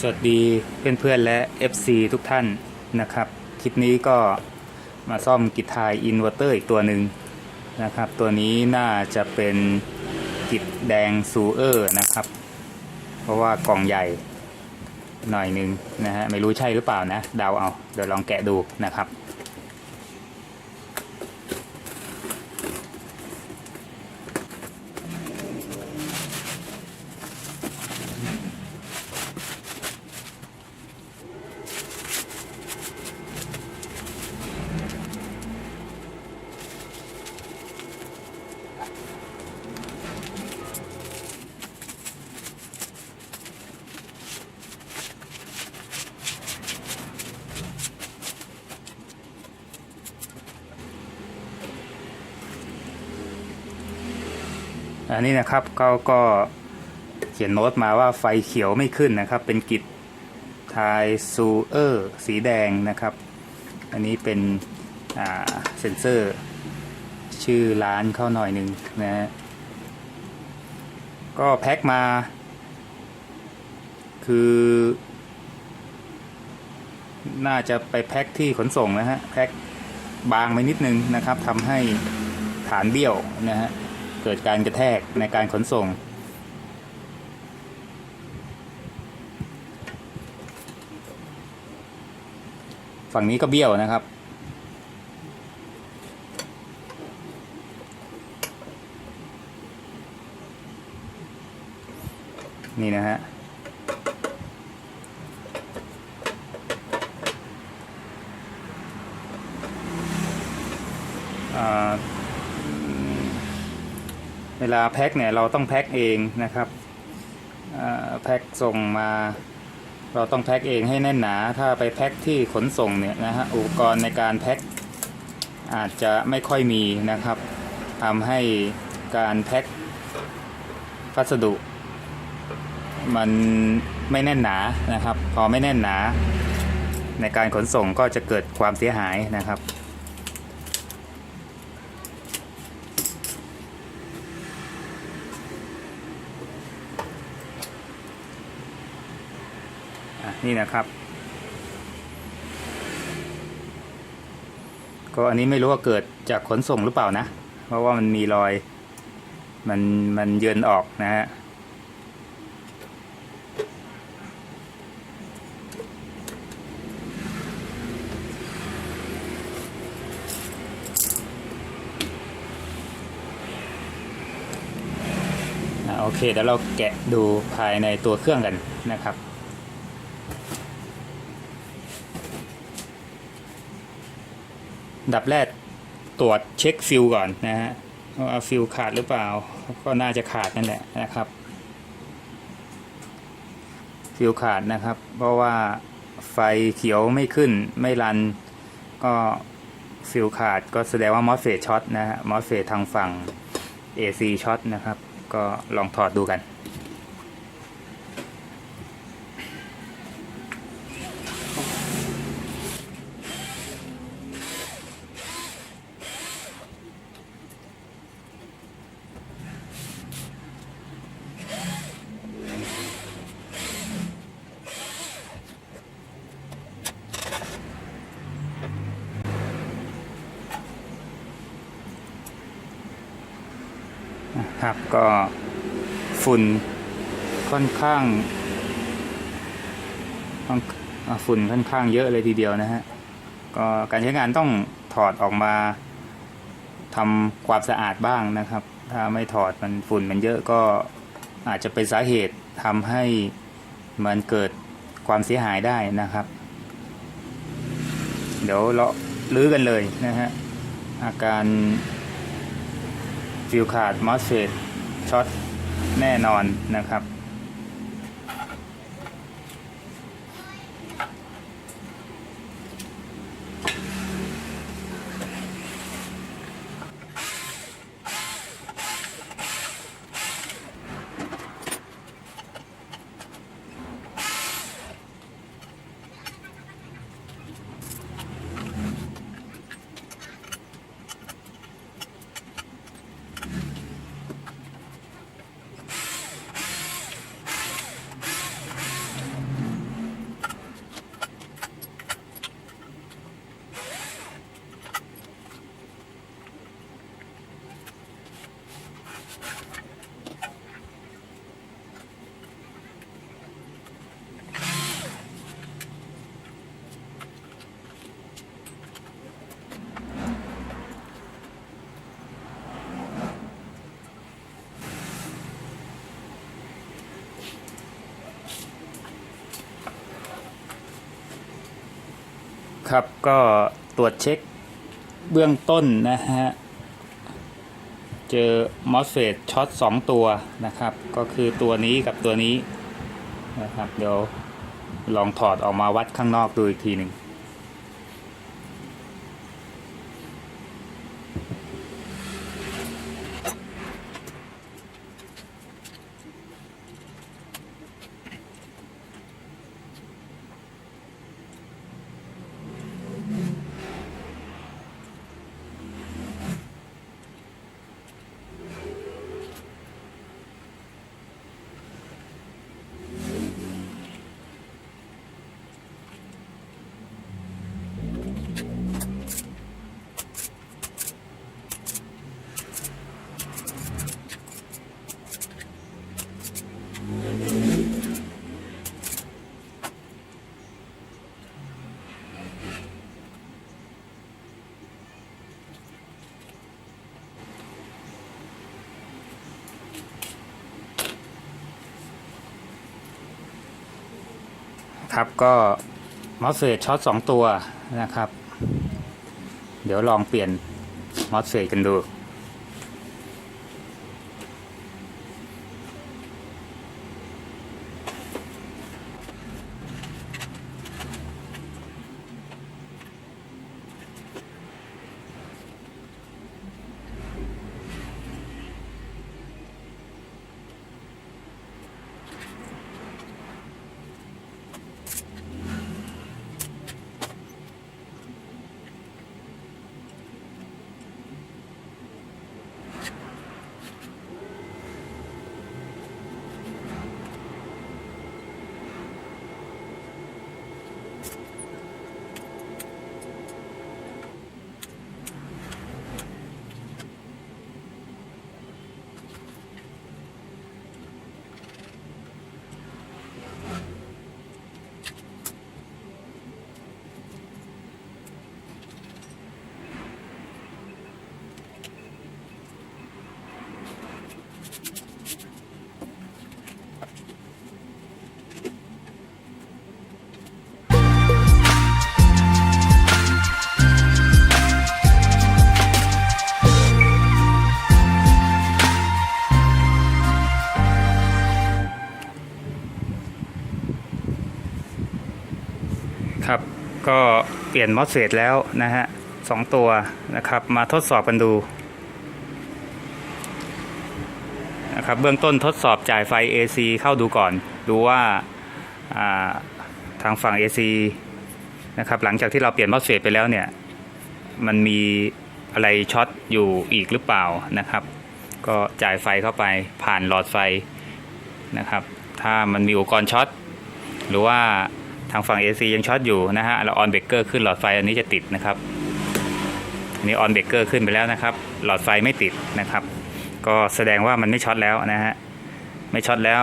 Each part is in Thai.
สวัสดีเพื่อนๆและ FC ทุกท่านนะครับ คลิปนี้ก็มาซ่อมกิจทายอินเวอร์เตอร์อีกตัวหนึ่งนะครับ ตัวนี้น่าจะเป็นกิจแดงซูเออร์นะครับ เพราะว่ากล่องใหญ่หน่อยหนึ่งนะฮะไม่รู้ใช่หรือเปล่านะเดาเอาเดี๋ยวลองแกะดูนะครับ อันนี้นะครับเขาก็เขียนโน้ตมาว่าไฟเขียวไม่ขึ้นนะครับ เป็นกิจทายซูเออร์สีแดงนะครับ อันนี้เป็นเซ็นเซอร์ ชื่อร้านเข้าหน่อยหนึ่งนะฮะก็แพ็คมา คือ น่าจะไปแพ็คที่ขนส่งนะฮะแพ็คบางไปนิดนึงนะครับทำให้ฐานเบี้ยวนะฮะเกิดการกระแทกในการขนส่ง ฝั่งนี้ก็เบี้ยวนะครับ นี่นะฮะเวลาแพ็คเนี่ยเราต้องแพ็คเองนะครับแพ็คส่งมาเราต้องแพ็คเองให้แน่นหนา ถ้าไปแพ็คที่ขนส่งเนี่ยนะฮะอุปกรณ์ในการแพ็คอาจจะไม่ค่อยมีนะครับทำให้การแพ็คพัสดุ มันไม่แน่นหนานะครับ พอไม่แน่นหนา ในการขนส่งก็จะเกิดความเสียหายนะครับอะนี่นะครับก็อันนี้ไม่รู้ว่าเกิดจากขนส่งหรือเปล่านะ เพราะว่ามันมีรอย มันมันเยินออกนะฮะ เคเดี๋ยวเราแกะดูภายในตัวเครื่องกันนะครับ ดับแรกตรวจเช็คฟิลก่อนนะฮะว่าฟิลขาดหรือเปล่า ก็น่าจะขาดนั่นแหละนะครับ ฟิลขาดนะครับ เพราะว่าไฟเขียวไม่ขึ้นไม่รัน ก็ฟิลขาดก็แสดงว่ามอสเฟตช็อตนะฮะมอสเฟตทางฝั่ง AC ช็อตนะครับ ก็ลองถอดดูกัน ครับก็ฝุ่นค่อนข้างฝุ่นค่อนข้างเยอะเลยทีเดียวนะฮะก็การใช้งานต้องถอดออกมาทำความสะอาดบ้างนะครับ ถ้าไม่ถอดมันฝุ่นมันเยอะก็อาจจะเป็นสาเหตุทำให้มันเกิดความเสียหายได้นะครับ เดี๋ยวเราะลื้อกันเลยนะฮะอาการ ฟิลขาดมอสเฟตช็อตแน่นอนนะครับ นะครับ ก็ตรวจเช็คเบื้องต้นนะฮะ เจอมอสเฟตช็อต2ตัวนะครับ ก็คือตัวนี้กับตัวนี้นะครับ เดี๋ยวลองถอดออกมาวัดข้างนอกดูอีกทีหนึ่ง ครับก็มอสเฟตช็อต2ตัวนะครับ เดี๋ยวลองเปลี่ยนมอสเฟตกันดู ปลี่ยนมอสเฟตแล้วนะฮะสองตัวนะครับ มาทดสอบกันดูนะครับเบื้องต้นทดสอบจ่ายไฟ AC เข้าดูก่อน ดูว่าาทางฝั่ง AC นะครับหลังจากที่เราเปลี่ยนมอสเฟตไปแล้วเนี่ยมันมีอะไรช็อตอยู่อีกหรือเปล่านะครับ ก็จ่ายไฟเข้าไปผ่านหลอดไฟนะครับ ถ้ามันมีอุปกรณ์ช็อตหรือว่าางฝั่ง AC ยังช็อตอยู่นะฮะเราออนเบรกเกอร์ขึ้นหลอดไฟอันนี้จะติดนะครับอันนี้ออนเบรกเกอร์ขึ้นไปแล้วนะครับ หลอดไฟไม่ติดนะครับ ก็แสดงว่ามันไม่ช็อตแล้วนะฮะไม่ช็อตแล้ว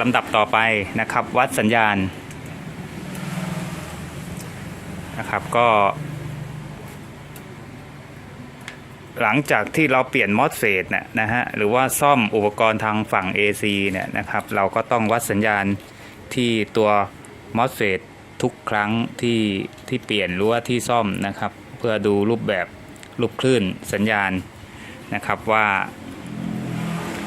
ลำดับต่อไปนะครับ วัดสัญญาณนะครับก็ หลังจากที่เราเปลี่ยนมอสเฟตนะนะฮะหรือว่าซ่อมอุปกรณ์ทางฝั่ง AC เนี่ยนะครับ เราก็ต้องวัดสัญญาณที่ตัว มอสเฟตทุกครั้งที่ที่เปลี่ยนหรือว่าที่ซ่อมนะครับ เพื่อดูรูปแบบรูปคลื่นสัญญาณนะครับว่า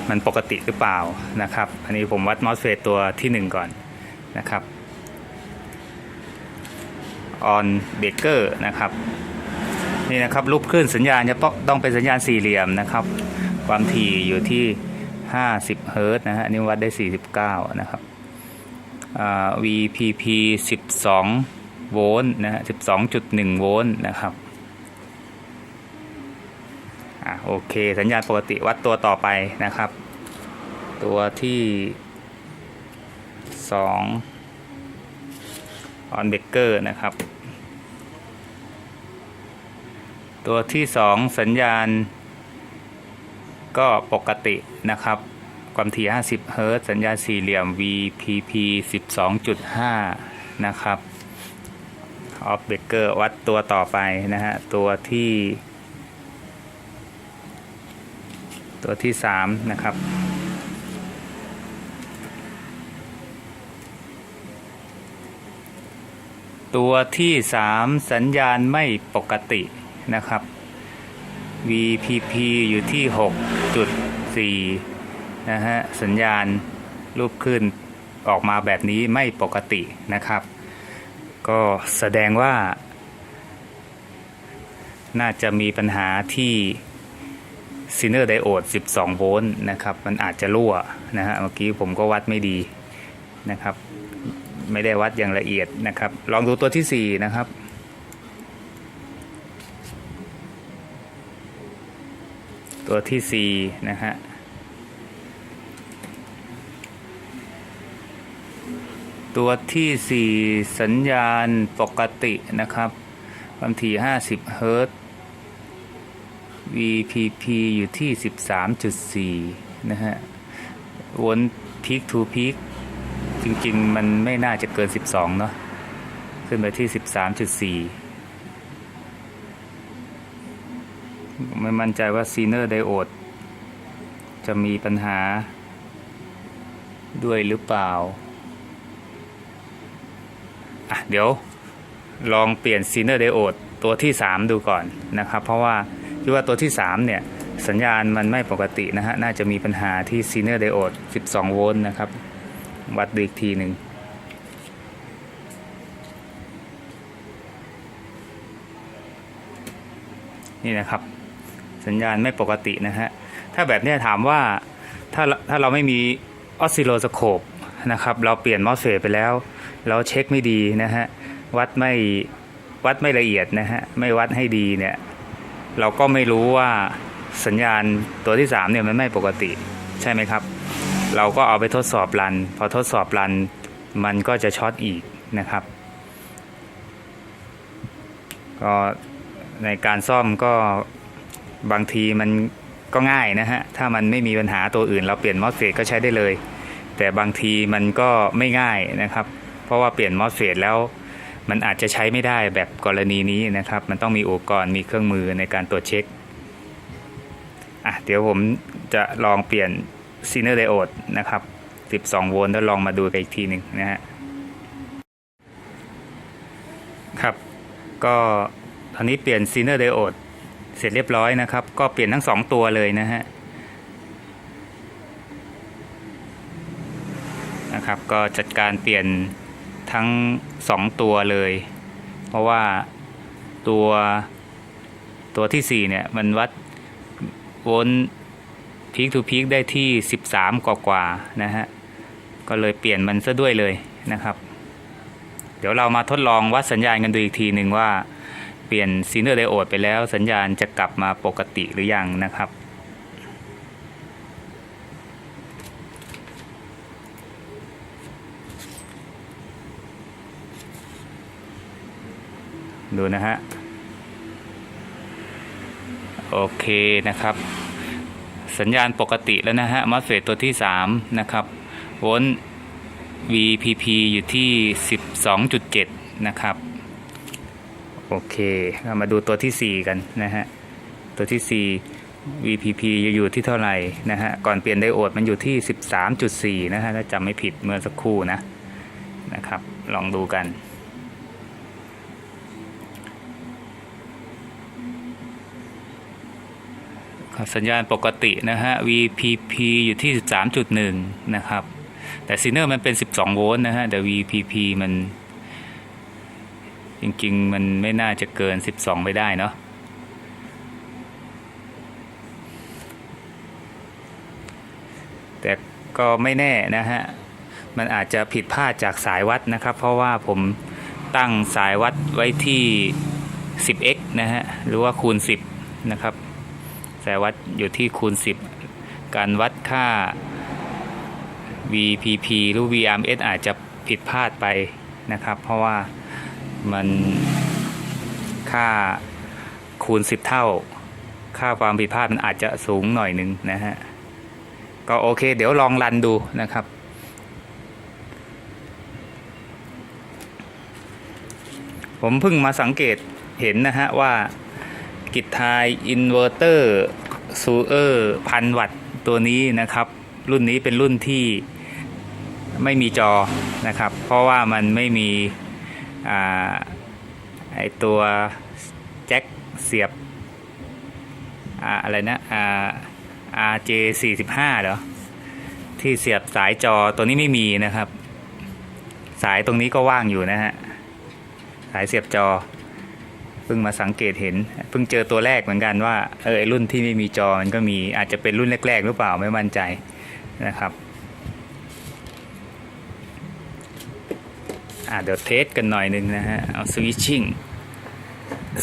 มันปกติหรือเปล่านะครับ อันนี้ผมวัดมอสเฟตตัวทีหนึ่1 ก่อนนะครับออนเบเกอร์นะครับนี่นะครับรูปคลื่นสัญญาณจะต้องเป็นสัญญาณสี่เหลี่ยมนะครับ ความถี่อยู่ที่ 50 เฮิรตซ์นะฮะนี่วัดได้ 49 นะครับ VPP 12 โวลต์นะฮะ12.1 โวลต์นะครับอ่าโอเค สัญญาณปกติวัดตัวต่อไปนะครับ ตัวที่ 2 on breaker นะครับ ตัวที่ 2 สัญญาณก็ปกตินะครับ ความถี่ 50 เฮิรตซ์สัญญาณสี่เหลี่ยม VPP 12.5 นะครับ ออฟเบเกอร์วัดตัวต่อไปนะฮะ ตัวที่ ตัวที่ 3 นะครับตัวที่ 3 สัญญาณไม่ปกตินะครับ VPP อยู่ที่ 6.4 นะฮะสัญญาณรูปขึ้นออกมาแบบนี้ไม่ปกตินะครับ ก็แสดงว่า น่าจะมีปัญหาที่ซีเนอร์ไดโอด 12 โวลต์นะครับ มันอาจจะรั่วนะฮะเมื่อกี้ผมก็วัดไม่ดีนะครับ ไม่ได้วัดอย่างละเอียดนะครับ ลองดูตัวที่ 4 นะครับตัวที่4นะฮะ ตัวที่ 4 สัญญาณปกตินะครับความถี่ 50 เฮิรตซ์ VPP อยู่ที่ 13.4 นะฮะวนพีคทูพีคจริง ๆ มันไม่น่าจะเกิน 12 เนาะขึ้นไปที่ 13.4 ไม่มั่นใจว่าซีเนอร์ไดโอดจะมีปัญหาด้วยหรือเปล่า อะเดี๋ยวลองเปลี่ยนซีเนอร์ไดโอดตัวที่ 3 ดูก่อนนะครับ เพราะว่าคิดว่าตัวที่ 3 เนี่ย สัญญาณมันไม่ปกตินะฮะ น่าจะมีปัญหาที่ซีเนอร์ไดโอด12 โวลต์นะครับ วัดดูอีกทีหนึ่งนี่นะครับ สัญญาณไม่ปกตินะฮะ ถ้าแบบนี้ถามว่าถ้าถ้าเราไม่มีออสซิโลสโคปนะครับ เราเปลี่ยนมอสเฟตไปแล้ว เราเช็คไม่ดีนะฮะวัดไม่วัดไม่ละเอียดนะฮะไม่วัดให้ดีเนี่ยเราก็ไม่รู้ว่าสัญญาณตัวที่3เนี่ยมันไม่ปกติใช่ไหมครับ เราก็เอาไปทดสอบรัน พอทดสอบรันมันก็จะช็อตอีกนะครับก็ในการซ่อมก็บางทีมันก็ง่ายนะฮะ ถ้ามันไม่มีปัญหาตัวอื่น เราเปลี่ยนมอสเฟตก็ใช้ได้เลย แต่บางทีมันก็ไม่ง่ายนะครับ เพราะว่าเปลี่ยนมอสเฟตแล้วมันอาจจะใช้ไม่ได้แบบกรณีนี้นะครับ มันต้องมีอุปกรณ์มีเครื่องมือในการตรวจเช็คอะเดี๋ยวผมจะลองเปลี่ยนซีเนอร์ไดโอดนะครับ 12 โวลต์แล้วลองมาดูกันอีกทีหนึ่งนะฮะครับ ก็ตอนนี้เปลี่ยนซีเนอร์ไดโอดเสร็จเรียบร้อยนะครับ ก็เปลี่ยนทั้ง 2 ตัวเลยนะฮะนะครับ ก็จัดการเปลี่ยน ทั้ง 2 ตัวเลย เพราะว่าตัวตัวที่ 4 เนี่ย มันวัดโวลต์พีคทูพีคได้ที่ 13 กว่ากว่านะฮะ ก็เลยเปลี่ยนมันซะด้วยเลยนะครับ เดี๋ยวเรามาทดลองวัดสัญญาณกันดูอีกทีหนึ่งว่าเปลี่ยนซีเนอร์ไดโอดไปแล้วสัญญาณจะกลับมาปกติหรือยังนะครับ ดูนะฮะ โอเคนะครับ สัญญาณปกติแล้วนะฮะมอสเฟตตัวที่ 3 นะครับ โวลต์ VPP อยู่ที่ 12.7 นะครับ โอเคเรามาดูตัวที่ 4 กันนะฮะ ตัวที่ 4 VPP จะอยู่ที่เท่าไหร่นะฮะ ก่อนเปลี่ยนไดโอดมันอยู่ที่ 13.4 นะฮะ ถ้าจำไม่ผิดเมื่อสักครู่นะ นะครับ ลองดูกัน สัญญาณปกตินะฮะ VPP อยู่ที่ 13.1 นะครับ แต่ซีเนอร์มันเป็น 12 โวลต์นะฮะ แต่ VPP มัน จริงๆ มันไม่น่าจะเกิน 12 ไปได้เนาะแต่ก็ไม่แน่นะฮะ มันอาจจะผิดพลาดจากสายวัดนะครับ เพราะว่าผมตั้งสายวัดไว้ที่ 10x นะฮะ หรือว่าคูณ 10 นะครับ สายวัดอยู่ที่คูณ 10 การวัดค่า VPP หรือ VRMS อาจจะผิดพลาดไปนะครับ เพราะว่ามันค่าคูณ 10 เท่า ค่าความผิดพลาดมันอาจจะสูงหน่อยหนึ่งนะฮะ ก็โอเค เดี๋ยวลองรันดูนะครับผมเพิ่งมาสังเกตเห็นนะฮะว่า กิจทายอินเวอร์เตอร์ซูเออร์พันวัตต์ตัวนี้นะครับ รุ่นนี้เป็นรุ่นที่ไม่มีจอนะครับ เพราะว่ามันไม่มีอไอตัวแจ็คเสียบอ่าอะไรนะ RJ 4 5เหรอ ที่เสียบสายจอตัวนี้ไม่มีนะครับ สายตรงนี้ก็ว่างอยู่นะฮะ สายเสียบจอ พิ่งมาสังเกตเห็นเพิ่งเจอตัวแรกเหมือนกันว่าเออรุ่นที่ไม่มีจอมันก็มีอาจจะเป็นรุ่นแรก ๆ หรือเปล่าไม่มั่นใจนะครับอ่าเดี๋ยวเทสกันหน่อยหนึ่งนะฮะเอาสวิตชิ่ง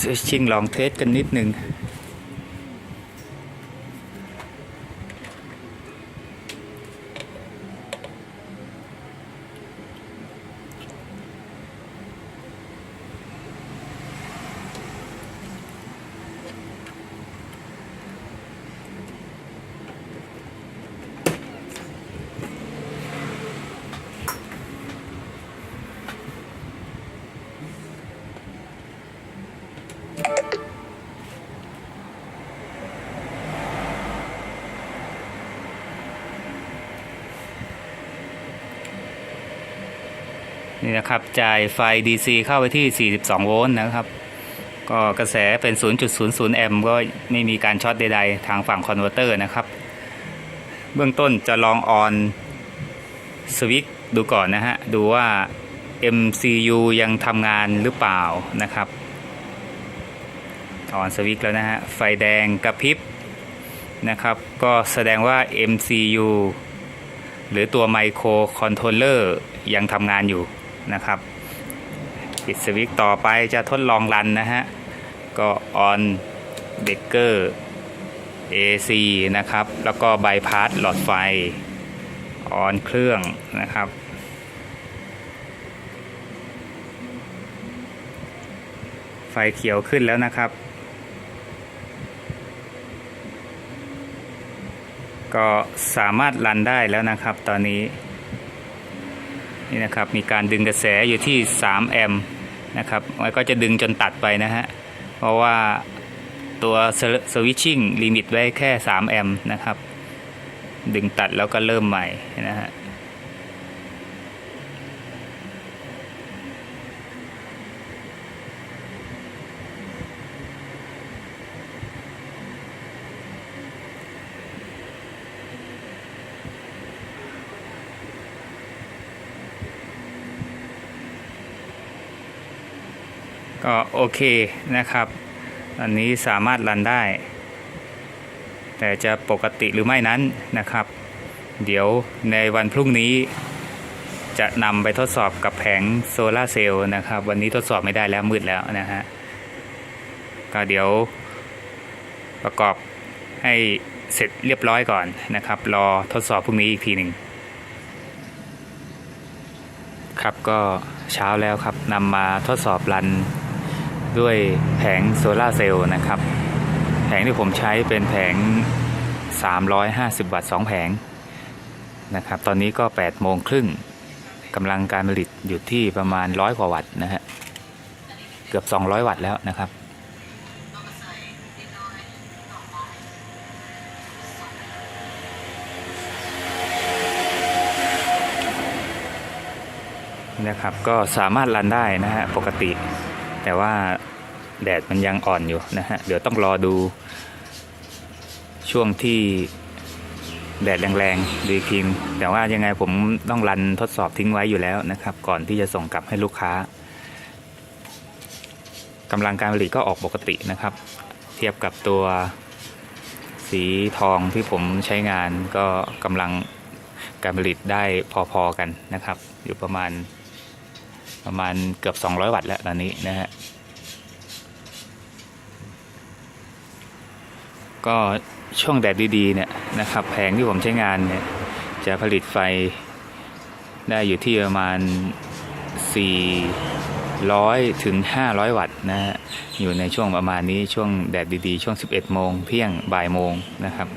สวิตชิ่งลองเทสกันนิดนึง นี่นะครับจ่ายไฟ DC เข้าไปที่ 42 โวลต์นะครับ ก็กระแสเป็น 0.00 แอมป์ก็ไม่มีการช็อตใดๆ ทางฝั่งคอนเวอร์เตอร์นะครับ เบื้องต้นจะลองออนสวิตช์ดูก่อนนะฮะ ดูว่า MCU ยังทำงานหรือเปล่านะครับออนสวิตช์แล้วนะฮะ ไฟแดงกระพริบนะครับ ก็แสดงว่า MCU หรือตัวไมโครคอนโทรลเลอร์ยังทำงานอยู่ นะครับปิดสวิตช์ต่อไปจะทดลองรันนะฮะ ก็ออนเบเกอร์ AC นะครับ แล้วก็บ y พาสหลอดไฟออนเครื่องนะครับ ไฟเขียวขึ้นแล้วนะครับ ก็สามารถรันได้แล้วนะครับตอนนี้ นี่นะครับมีการดึงกระแสอยู่ที่ 3 แอมป์นะครับมันก็จะดึงจนตัดไปนะฮะเพราะว่าตัวสวิตชิ่งลิมิตไว้แค่ 3 แอมป์นะครับ ดึงตัดแล้วก็เริ่มใหม่นะฮะ ก็โอเคนะครับ อันนี้สามารถรันได้ แต่จะปกติหรือไม่นั้นนะครับ เดี๋ยวในวันพรุ่งนี้จะนำไปทดสอบกับแผงโซลาร์เซลล์นะครับ วันนี้ทดสอบไม่ได้แล้วมืดแล้วนะฮะ ก็เดี๋ยวประกอบให้เสร็จเรียบร้อยก่อนนะครับ รอทดสอบพรุ่งนี้อีกทีหนึ่งครับก็เช้าแล้วครับนำมาทดสอบรัน ด้วยแผงโซลาร์เซลล์นะครับ แผงที่ผมใช้เป็นแผง 350 วัตต์2แผงนะครับตอนนี้ก็8โมงครึ่งกำลังการผลิตอยู่ที่ประมาณ100กว่าวัตต์นะฮะเกือบ 200 วัตต์แล้วนะครับ นะครับก็สามารถรันได้นะฮะปกติ แต่ว่าแดดมันยังอ่อนอยู่นะฮะ เดี๋ยวต้องรอดู ช่วงที่แดดแรงๆดูอีกทีแต่ว่ายังไงผมต้องรันทดสอบทิ้งไว้อยู่แล้วนะครับ ก่อนที่จะส่งกลับให้ลูกค้ากำลังการผลิตก็ออกปกตินะครับ เทียบกับตัวสีทองที่ผมใช้งานก็กำลังการผลิตได้พอๆกันนะครับ อยู่ประมาณ ประมาณเกือบ 200 วัตต์แล้วตอนนี้นะฮะก็ช่วงแดดดีๆเนี่ยนะครับแผงที่ผมใช้งานเนี่ยจะผลิตไฟได้อยู่ที่ประมาณ 400 ถึง 500 วัตต์นะฮะอยู่ในช่วงประมาณนี้ช่วงแดดดีๆ ช่วง 11 โมงเที่ยงบ่ายโมงนะครับ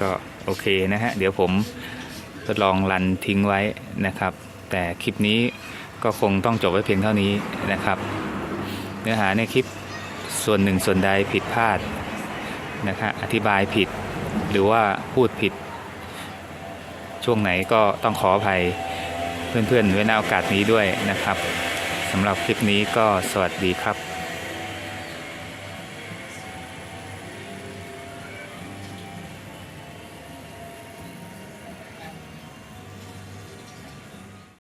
ก็โอเคนะฮะเดี๋ยวผม ทดลองรันทิ้งไว้นะครับ แต่คลิปนี้ก็คงต้องจบไว้เพียงเท่านี้นะครับ เนื้อหาในคลิปส่วนหนึ่งส่วนใดผิดพลาดนะครับอธิบายผิด หรือว่าพูดผิด ช่วงไหนก็ต้องขออภัยเพื่อนๆไว้ในโอกาสนี้ด้วยนะครับสำหรับคลิปนี้ก็สวัสดีครับ